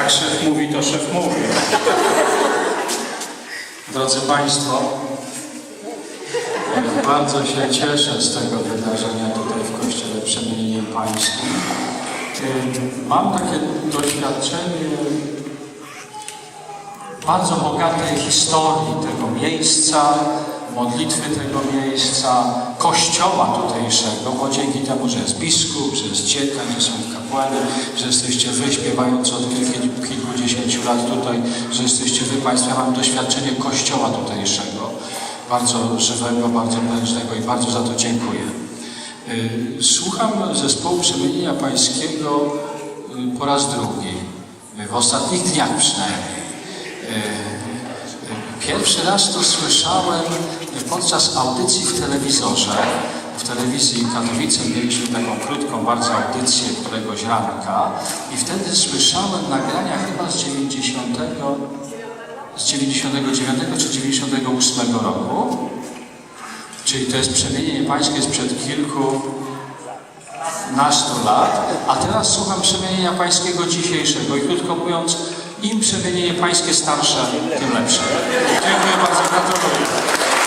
Jak szef mówi, to szef mówi. Drodzy Państwo, bardzo się cieszę z tego wydarzenia tutaj w Kościele Przemienieniem Pańskim. Mam takie doświadczenie bardzo bogatej historii tego miejsca, modlitwy tego miejsca, kościoła tutejszego, bo dzięki temu, że jest biskup, że jest dziekan, że są kapłani, że jesteście wy śpiewający od kilku, kilkudziesięciu lat tutaj, że jesteście wy Państwo, ja mam doświadczenie kościoła tutejszego, bardzo żywego, bardzo prężnego i bardzo za to dziękuję. Y, słucham zespołu Przemienienia Pańskiego y, po raz drugi, y, w ostatnich dniach przynajmniej. Pierwszy raz to słyszałem podczas audycji w telewizorze. W telewizji Katowice mieliśmy taką krótką bardzo audycję któregoś ranka i wtedy słyszałem nagrania chyba z 90 z 99 czy 98 roku. Czyli to jest przemienienie pańskie sprzed kilku nastu lat, a teraz słucham przemienienia pańskiego dzisiejszego i krótko mówiąc, im przemienienie pańskie starsze, tym lepsze. Dziękuję bardzo, gratuluję.